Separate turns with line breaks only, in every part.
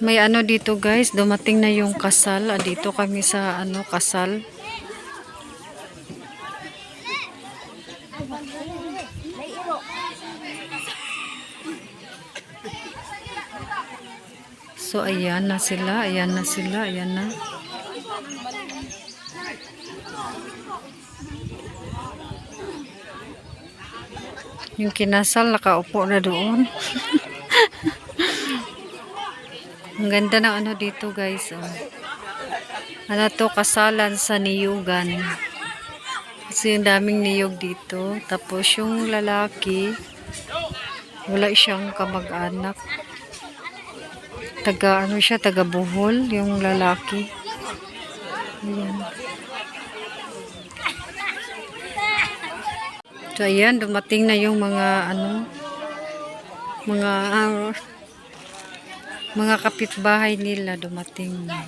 May ano dito guys, dumating na yung kasal. Ah, Dito kami sa ano kasal. So ayan na sila, ayan na sila, ayan na. Yung kinasal nakaupo na doon. Ang ganda ng ano dito guys. Oh. Ano to kasalan sa niyugan. Kasi ang daming niyog dito. Tapos yung lalaki, wala siyang kamag-anak. Taga ano siya, taga buhol yung lalaki. Ayan. So ayan, dumating na yung mga ano, mga ah, mga kapitbahay nila dumating na.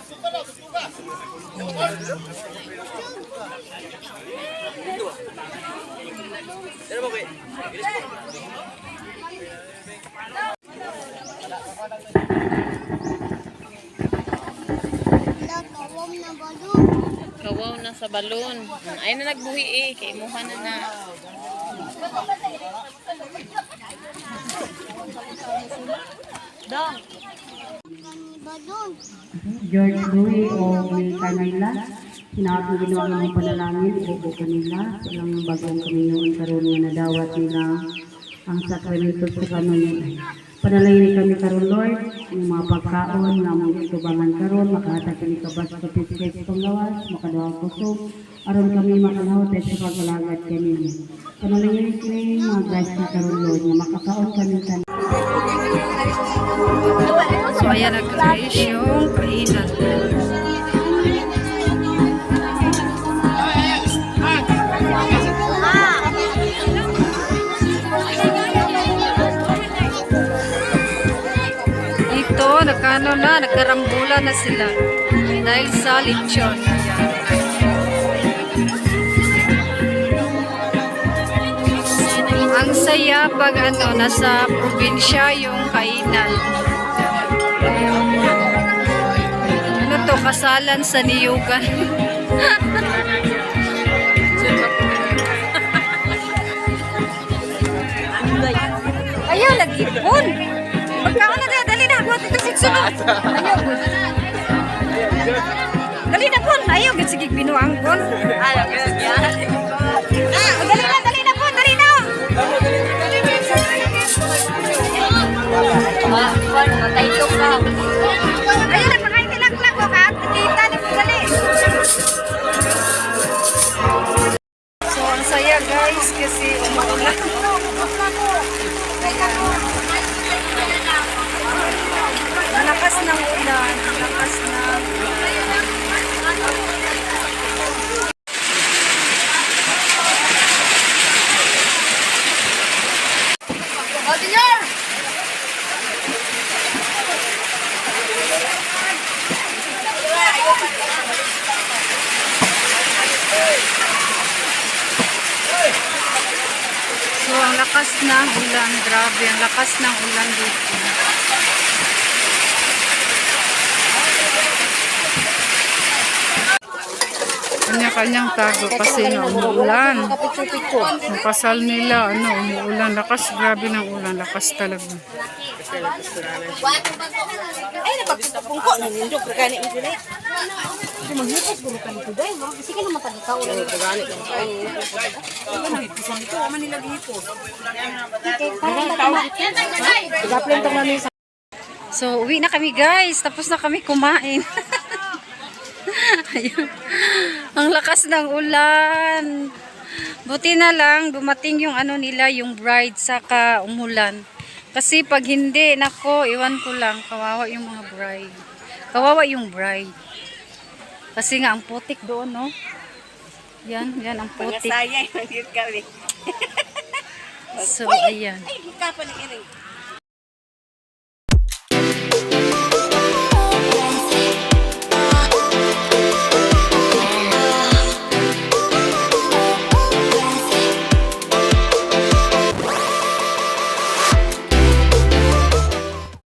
Kawaw na sa balon. Ay na nagbuhi eh. Kay imuha na na.
George Louis o Will Canela. Sinawat mo ginawa ng panalangin, ibubo ko nila. Silang bagong kaminyoon karoon nga nadawat nila ang sakramento sa kanon. Panalangin kami karon Lord, yung mga pagkaon nga mong itubangan karon, makahatag kami kabas sa piskes panglawas, makadawang kusog, aron kami makalahot at sa paglalagad kami. Panalangin kami mga grasya karon Lord, nga makakaon kami tanan.
So ayan nag-raise yung kainan. Dito, nagkano na, nagkarambula na sila. Dahil sa lechon. Ang saya pag ano, nasa probinsya yung kainan. Ano to, kasalan sa niyugan. Ayaw, nag-ipon. Pagkaon Ito sigsunod. Ayaw, good. Dali na pon. Ayaw, good. Sige, binuang pon. Ayaw, good. Ah, dali na, dali na pon. Dali na. Ayaw, nagpakain nilang klako So, ang lakas ng ulan, grabe, ang lakas ng ulan dito. Kanya-kanyang tago kasi nga umuulan. Ang kasal nila, ano, umuulan. Lakas, grabe ng ulan. Lakas talaga.
Ay, napagpapungko. Nanindog, regani mo. Kung maghipas, guro ka nito dahil. Kasi ka naman tagikaw. Ay, regani ka nito. Ay, maghipasan nito. Ama nila gihipos. Gaplin tong namin sa
So, uwi na kami guys. Tapos na kami kumain. Ayun. Ang lakas ng ulan. Buti na lang, dumating yung ano nila, yung bride, saka umulan. Kasi pag hindi, nako, iwan ko lang, kawawa yung mga bride. Kawawa yung bride. Kasi nga, ang putik doon, no? Yan, yan, ang putik.
Sayang, yun kami.
So, ayan.
Ay, pa ni Iring.